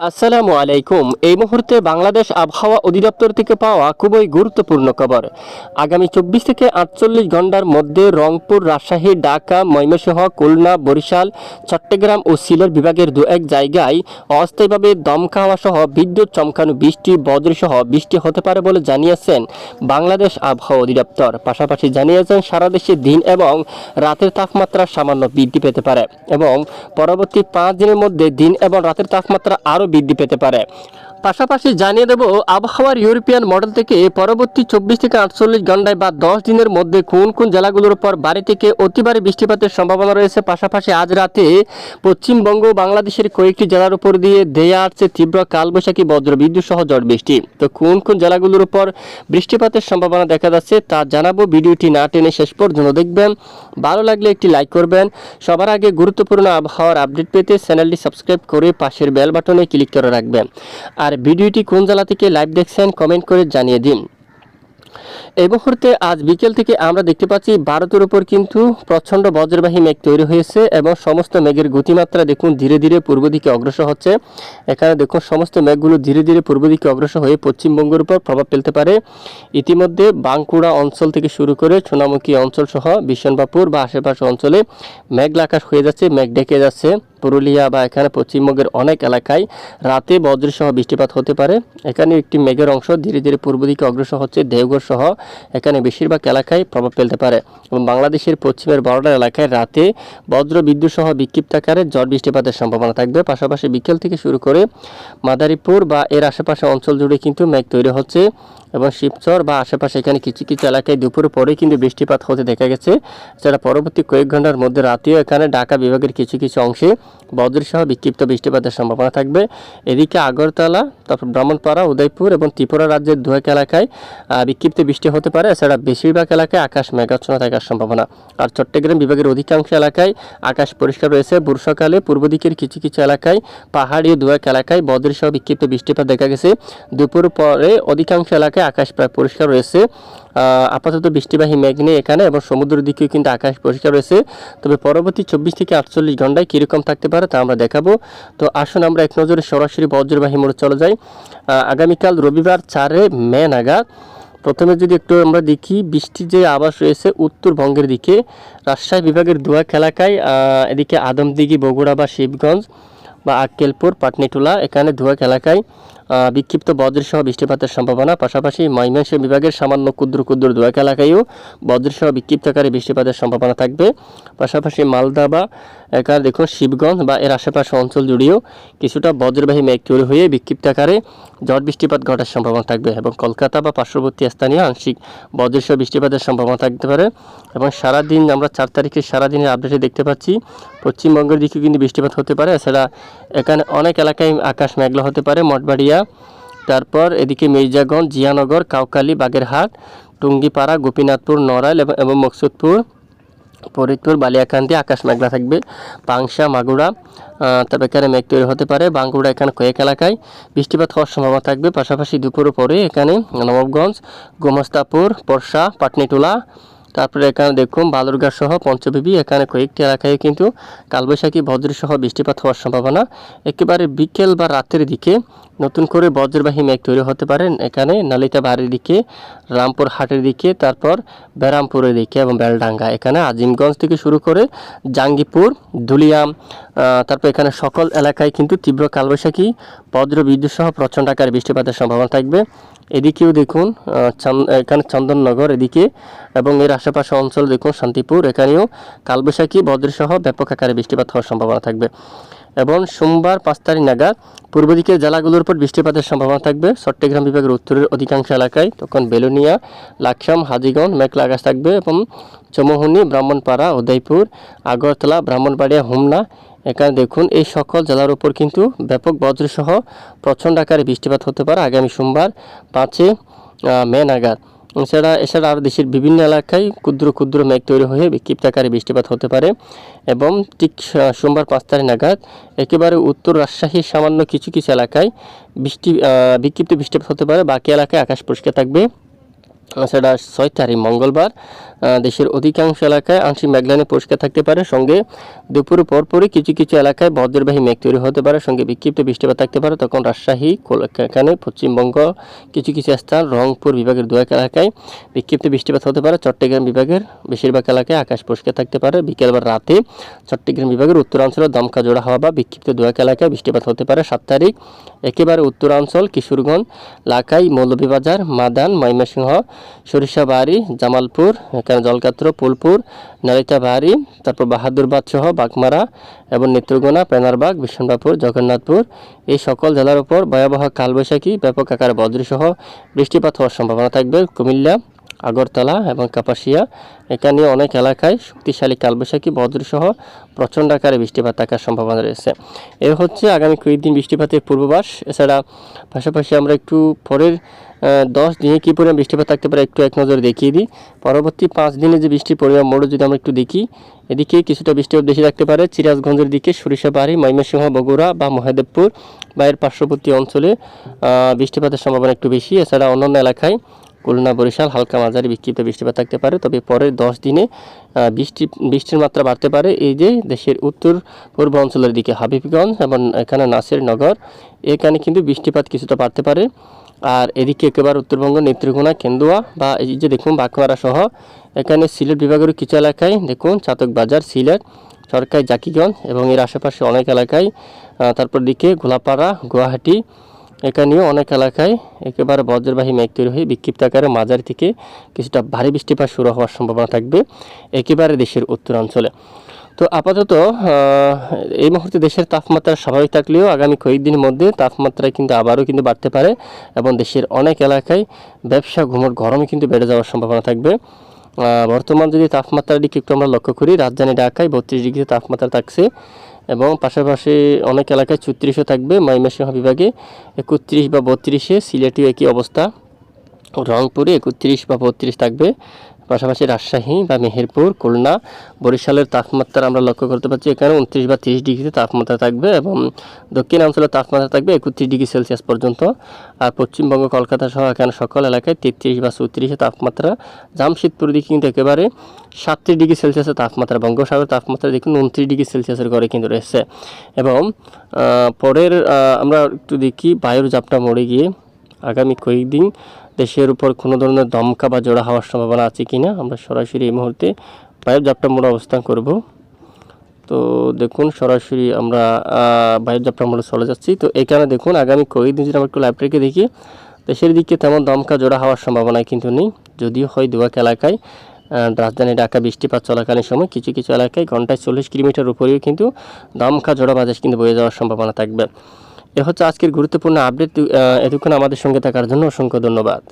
আসসালামু আলাইকুম। এই মুহূর্তে বাংলাদেশ আবহাওয়া অধিদপ্তর থেকে পাওয়া খুবই গুরুত্বপূর্ণ খবর। আগামী চব্বিশ থেকে আটচল্লিশ ঘণ্টার মধ্যে রংপুর, রাজশাহী, ঢাকা, ময়মনসিংহ, খুলনা, বরিশাল, চট্টগ্রাম ও সিলেট বিভাগের দু এক জায়গায় অস্থায়ীভাবে দমকা হাওয়া সহ বিদ্যুৎ চমকানো বৃষ্টি, বজ্রসহ বৃষ্টি হতে পারে বলে জানিয়েছেন বাংলাদেশ আবহাওয়া অধিদপ্তর। পাশাপাশি জানিয়েছেন সারা দেশে দিন এবং রাতের তাপমাত্রা সামান্য বৃদ্ধি পেতে পারে এবং পরবর্তী পাঁচ দিনের মধ্যে দিন এবং রাতের তাপমাত্রা আরও বৃদ্ধি পেতে পারে। পাশাপাশি জানিয়ে দেব, আবহাওয়ার ইউরোপিয়ান মডেল থেকে পরবর্তী চব্বিশ থেকে আটচল্লিশ ঘন্টায় বা দশ দিনের মধ্যে কোন কোন জেলাগুলোর উপর বাড়ি থেকে অতিবারে বৃষ্টিপাতের সম্ভাবনা রয়েছে। পাশাপাশি আজ রাতে পশ্চিমবঙ্গ বাংলাদেশের কয়েকটি জেলার উপর দিয়ে দেয়া আসছে তীব্র কালবৈশাখী বজ্রবিদ্যুৎ সহ ঝড় বৃষ্টি। তো কোন কোন জেলাগুলোর উপর বৃষ্টিপাতের সম্ভাবনা দেখা যাচ্ছে তা জানাব। ভিডিওটি না টেনে শেষ পর্যন্ত দেখবেন। ভালো লাগলে একটি লাইক করবেন। সবার আগে গুরুত্বপূর্ণ আবহাওয়ার আপডেট পেতে চ্যানেলটি সাবস্ক্রাইব করে পাশের বেল বাটনে ক্লিক করে রাখবেন। আর ভিডিওটি কোন জেলা থেকে লাইভ দেখছেন কমেন্ট করে জানিয়ে দিন। এই মুহূর্তে আজ বিকেল থেকে আমরা দেখতে পাচ্ছি ভারতের উপর কিন্তু প্রচণ্ড বজ্রবাহী মেঘ তৈরি হয়েছে এবং সমস্ত মেঘের গতিমাত্রা দেখুন ধীরে ধীরে পূর্ব দিকে অগ্রসর হচ্ছে। এখানে দেখুন সমস্ত মেঘগুলো ধীরে ধীরে পূর্ব দিকে অগ্রসর হয়ে পশ্চিমবঙ্গের উপর প্রভাব ফেলতে পারে। ইতিমধ্যে বাঁকুড়া অঞ্চল থেকে শুরু করে সোনামুখী অঞ্চল সহ বিশনবাপুর বা আশেপাশে অঞ্চলে মেঘলা আকাশ হয়ে যাচ্ছে, মেঘ ডেকে যাচ্ছে। পুরুলিয়া বা এখানে পশ্চিমবঙ্গের অনেক এলাকায় রাতে বজ্রসহ বৃষ্টিপাত হতে পারে। এখানে একটি মেঘের অংশ ধীরে ধীরে পূর্ব দিকে অগ্রসর হচ্ছে। দেওঘর সহ এখানে বেশিরভাগ এলাকায় প্রভাব ফেলতে পারে এবং বাংলাদেশের পশ্চিমের বর্ডার এলাকায় রাতে বজ্র বিদ্যুৎ সহ বিক্ষিপ্ত আকারে ঝড় বৃষ্টিপাতের সম্ভাবনা থাকবে। পাশাপাশি বিকেল থেকে শুরু করে মাদারীপুর বা এর আশেপাশে অঞ্চল জুড়ে কিন্তু মেঘ তৈরি হচ্ছে এবং শিবচর বা আশেপাশে এখানে কিছু কিছু এলাকায় দুপুর পরে কিন্তু বৃষ্টিপাত হতে দেখা গেছে। সেটা পরবর্তী কয়েক ঘণ্টার মধ্যে রাতেও এখানে ঢাকা বিভাগের কিছু কিছু অংশে বজ্রসহ বিক্ষিপ্ত বৃষ্টিপাতের সম্ভাবনা থাকবে। এদিকে আগরতলা, তারপর ব্রাহ্মণপাড়া, উদয়পুর এবং ত্রিপুরা রাজ্যের দু এক এলাকায় বিক্ষিপ্ত বৃষ্টি হতে পারে। এছাড়া বেশিরভাগ এলাকায় আকাশ মেঘাচ্ছন্ন থাকার সম্ভাবনা। আর চট্টগ্রাম বিভাগের অধিকাংশ এলাকায় আকাশ পরিষ্কার রয়েছে। বর্ষাকালে পূর্ব দিকের কিছু কিছু এলাকায়, পাহাড়ি দু এক এলাকায় বজ্রসহ বিক্ষিপ্ত বৃষ্টিপাত দেখা গেছে। দুপুর পরে অধিকাংশ এলাকায় আকাশ প্রায় পরিষ্কার রয়েছে। আপাতত বৃষ্টিবাহী মেঘ নেই এখানে এবং সমুদ্রের দিকেও কিন্তু আকাশ পরিষ্কার রয়েছে। তবে পরবর্তী চব্বিশ থেকে আটচল্লিশ ঘন্টায় কীরকম থাকতে পারে তা আমরা দেখাবো। তো আসুন আমরা এক নজরে সরাসরি বজ্রবাহী মোড়ে চলে যাই। আগামীকাল রবিবার চারে মে নাগাদ প্রথমে যদি একটু আমরা দেখি, বৃষ্টির যে আবাস রয়েছে উত্তরবঙ্গের দিকে, রাজশাহী বিভাগের দুয়াক এলাকায় এদিকে আদমদিঘি, বগুড়া বা শিবগঞ্জ বা আক্কেলপুর, পাটনিটুলা এখানে ধুয়াক এলাকায়। বিক্ষিপ্ত বজ্রসহ বৃষ্টিপাতের সম্ভাবনা। পাশাপাশি ময়মনসিংহ বিভাগের সামান্য ক্ষুদ্র ক্ষুদ্র দোয়াক এলাকায়ও বজ্রসহ বিক্ষিপ্ত আকারে বৃষ্টিপাতের সম্ভাবনা থাকবে। পাশাপাশি মালদা বা এখানে দেখুন শিবগঞ্জ বা এর আশেপাশে অঞ্চল জুড়েও কিছুটা বজ্রবাহী মেঘ তৈরি হয়ে বিক্ষিপ্ত আকারে ঝড় বৃষ্টিপাত ঘটার সম্ভাবনা থাকবে এবং কলকাতা বা পার্শ্ববর্তী স্থানীয় আংশিক বজ্রসহ বৃষ্টিপাতের সম্ভাবনা থাকতে পারে এবং সারাদিন আমরা চার তারিখে সারাদিনের আপডেটে দেখতে পাচ্ছি। পশ্চিমবঙ্গের দিকে কিন্তু বৃষ্টিপাত হতে পারে, এছাড়া এখানে অনেক এলাকায় আকাশ মেঘলা হতে পারে, মঠবাড়িয়া, তারপর এদিকে মির্জাগঞ্জ, জিয়ানগর কাউকালি বাগেরহাট, টুঙ্গিপাড়া, গোপীনাথপুর, নড়াইল এবং মকসুদপুর। ফরিদপুর, বালিয়াকান্দি আকাশ মেঘলা থাকবে পাংশা মাগুড়া তারপরে এখানে মেঘ তৈরি হতে পারে। বাঙ্গুড়া এখানে কয়েক এলাকায় বৃষ্টিপাত হওয়ার সম্ভাবনা থাকবে। পাশাপাশি দুপুর পরে এখানে নবাবগঞ্জ, গোমস্তাপুর পরশা পাটনিটোলা তারপরে এখানে দেখুন বালুরঘাট সহ পঞ্চবিবি এখানে কয়েকটি এলাকায় কিন্তু কালবৈশাখী বজ্র সহ বৃষ্টিপাত হওয়ার সম্ভাবনা। একেবারে বিকেল বা রাতের দিকে নতুন করে বজ্রবাহী মেঘ তৈরি হতে পারে এখানে নালিতা বাড়ির দিকে রামপুর হাটের দিকে তারপর ব্যারামপুরের দিকে এবং বেলডাঙ্গা। এখানে আজিমগঞ্জ থেকে শুরু করে জাঙ্গিপুর দুলিয়াম আহ, তারপর এখানে সকল এলাকায় কিন্তু তীব্র কালবৈশাখী বজ্র বিদ্যুৎ সহ প্রচণ্ড আকারে বৃষ্টিপাতের সম্ভাবনা থাকবে। এদিকেও দেখুন এখানে চন্দননগর এদিকে এবং এর আশেপাশে অঞ্চল দেখুন, শান্তিপুর, এখানেও কালবৈশাখী বজ্রসহ ব্যাপক আকারে বৃষ্টিপাত হওয়ার সম্ভাবনা থাকবে। এবং সোমবার পাঁচ তারিখ নাগাদ পূর্ব দিকের জেলাগুলোর উপর বৃষ্টিপাতের সম্ভাবনা থাকবে। চট্টগ্রাম বিভাগের উত্তরের অধিকাংশ এলাকায় তখন বেলুনিয়া লাকসাম হাজিগঞ্জ, মেঘলা আকাশ থাকবে এবং চমোহনি, ব্রাহ্মণপাড়া, উদয়পুর, আগরতলা, ব্রাহ্মণবাড়িয়া, হোমনা এখানে দেখুন, এই সকল জেলার উপর কিন্তু ব্যাপক বজ্রসহ প্রচণ্ড আকারে বৃষ্টিপাত হতে পারে আগামী সোমবার পাঁচে মে নাগাদ। এছাড়া এছাড়া আরও দেশের বিভিন্ন এলাকায় ক্ষুদ্র ক্ষুদ্র মেঘ তৈরি হয়ে বিক্ষিপ্ত আকারে বৃষ্টিপাত হতে পারে এবং ঠিক সোমবার পাঁচ তারিখ নাগাদ একেবারে উত্তর রাজশাহীর সামান্য কিছু কিছু এলাকায় বৃষ্টি বিক্ষিপ্ত বৃষ্টিপাত হতে পারে। বাকি এলাকায় আকাশ পরিষ্কার থাকবে। সেটা ছয় তারিখ মঙ্গলবার দেশের অধিকাংশ এলাকায় আংশিক মেঘলানি পরিষ্কার থাকতে পারে। সঙ্গে দুপুর পরপরই কিছু কিছু এলাকায় বজ্রবাহী মেঘ তৈরি হতে পারে। সঙ্গে বিক্ষিপ্ত বৃষ্টিপাত থাকতে পারে। তখন রাজশাহী এখানে পশ্চিমবঙ্গ, কিছু কিছু স্থান রংপুর বিভাগের দু এক এলাকায় বিক্ষিপ্ত বৃষ্টিপাত হতে পারে। চট্টগ্রাম বিভাগের বেশিরভাগ এলাকায় আকাশ পরিষ্কার থাকতে পারে। বিকেল বা রাতে চট্টগ্রাম বিভাগের উত্তরাঞ্চলে দমকা জোড়া হওয়া বা বিক্ষিপ্ত দু এক এলাকায় বৃষ্টিপাত হতে পারে। সাত তারিখ একেবারে উত্তরাঞ্চল, কিশোরগঞ্জ, লাকাই, মৌলভীবাজার, মাদান, ময়মনসিংহ সরিষাবাড়ি জামালপুর, এখানে জলকাত্র ফুলপুর নালিতাবাড়ি তারপর বাহাদুরবাদ সহ বাগমারা এবং নেত্রকোনা, পেনারবাগ বিষ্ণুবাপুর জগন্নাথপুর। এই সকল জেলার উপর ভয়াবহ কালবৈশাখী ব্যাপক আকারে বজ্রসহ বৃষ্টিপাত হওয়ার সম্ভাবনা থাকবে। কুমিল্লা, আগরতলা এবং কাপাসিয়া, এখানে অনেক এলাকায় শক্তিশালী কালবৈশাখী বজ্রসহ প্রচণ্ড আকারে বৃষ্টিপাত থাকার সম্ভাবনা রয়েছে। এ হচ্ছে আগামী কয়েকদিন বৃষ্টিপাতের পূর্বাভাস। এছাড়া পাশাপাশি আমরা একটু পরের দশ দিনে কী পরিমাণ বৃষ্টিপাত থাকতে পারে একটু এক নজরে দেখিয়ে দিই। পরবর্তী পাঁচ দিনে যে বৃষ্টির পরিমাণ মোড় যদি আমরা একটু দেখি, এদিকে কিছুটা বৃষ্টিপাত বেশি থাকতে পারে সিরাজগঞ্জের দিকে সরিষাবাড়ি ময়মনসিংহ, বগুড়া বা মহাদেবপুর বা এর পার্শ্ববর্তী অঞ্চলে বৃষ্টিপাতের সম্ভাবনা একটু বেশি। এছাড়া অন্যান্য এলাকায় খুলনা, বরিশাল, হালকা মাঝারি বিক্ষিপ্ত বৃষ্টিপাত থাকতে পারে। তবে পরের দশ দিনে বৃষ্টি, বৃষ্টির মাত্রা বাড়তে পারে এই যে দেশের উত্তর পূর্ব অঞ্চলের দিকে, হাবিবগঞ্জ এবং এখানে নাসিরনগর। এখানে কিন্তু বৃষ্টিপাত কিছুটা বাড়তে পারে। আর এদিকে একেবারে উত্তরবঙ্গ, নেত্রকোনা, কেন্দুয়া বা এই যে দেখুন বাঁকুড়া সহ, এখানে সিলেট বিভাগের কিছু এলাকায় দেখুন চাতক বাজার, সিলেট, সরকারি জাকিগঞ্জ এবং এর আশেপাশে অনেক এলাকায় তারপর দিকে গোলাপাড়া, গুয়াহাটি, এখানেও অনেক এলাকায় একেবারে বজ্রবাহী মেঘ তৈরি হয়ে বিক্ষিপ্ত আকারে মাঝারি থেকে কিছুটা ভারী বৃষ্টিপাত শুরু হওয়ার সম্ভাবনা থাকবে একেবারে দেশের উত্তরাঞ্চলে। তো আপাতত এই মুহূর্তে দেশের তাপমাত্রা স্বাভাবিক থাকলেও আগামী কয়েকদিনের মধ্যে তাপমাত্রা কিন্তু আবারও কিন্তু বাড়তে পারে এবং দেশের অনেক এলাকায় ব্যবসা ঘুমোর গরমে কিন্তু বেড়ে যাওয়ার সম্ভাবনা থাকবে। বর্তমান যদি তাপমাত্রার দিকে একটু আমরা লক্ষ্য করি, রাজধানী ঢাকায় বত্রিশ ডিগ্রি তাপমাত্রা থাকছে এবং পাশাপাশি অনেক এলাকায় চৌত্রিশও থাকবে ময়মনসিংহ বিভাগে। একত্রিশ বা বত্রিশে সিলেটেও একই অবস্থা। রংপুরে একত্রিশ বা বত্রিশ থাকবে। পাশাপাশি রাজশাহী বা মেহেরপুর, খুলনা, বরিশালের তাপমাত্রা আমরা লক্ষ্য করতে পারছি এখানে উনত্রিশ বা তিরিশ ডিগ্রিতে তাপমাত্রা থাকবে এবং দক্ষিণ অঞ্চলের তাপমাত্রা থাকবে একত্রিশ ডিগ্রি সেলসিয়াস পর্যন্ত। আর পশ্চিমবঙ্গ, কলকাতা সহ এখানে সকল এলাকায় তেত্রিশ বা চৌত্রিশে তাপমাত্রা। জামশেদপুর দিকে কিন্তু একেবারে সাতত্রিশ ডিগ্রি সেলসিয়াসের তাপমাত্রা বঙ্গোসাগর তাপমাত্রা দেখুন উনত্রিশ ডিগ্রি সেলসিয়াসের ঘরে কিন্তু রয়েছে। এবং পরের আমরা একটু দেখি বায়ুর জাপটা মরে গিয়ে আগামী কয়েকদিন দেশের উপর কোনো ধরনের দমকা বা জোড়া হওয়ার সম্ভাবনা আছে কি না আমরা সরাসরি এই মুহূর্তে বায়ুর জাপটা মোড়ে অবস্থান করব। তো দেখুন, সরাসরি আমরা বায়ুর জাপটা মোড়ে চলে যাচ্ছি। তো এখানে দেখুন, আগামী কয়েকদিন যদি আমরা একটু লাইব্রেরিকে দেখি, দেশের দিকে তেমন দমকা জোড়া হওয়ার সম্ভাবনা কিন্তু নেই। যদিও হয় দুয়াক এলাকায় রাজধানী ঢাকা বৃষ্টিপাত চলাকালীন সময় কিছু কিছু এলাকায় ঘন্টায় চল্লিশ কিলোমিটার উপরেও কিন্তু দমকা জোড়া বাতাস কিন্তু বয়ে যাওয়ার সম্ভাবনা থাকবে। এ হচ্ছে আজকের গুরুত্বপূর্ণ আপডেট। এতক্ষণ আমাদের সঙ্গে থাকার জন্য অসংখ্য ধন্যবাদ।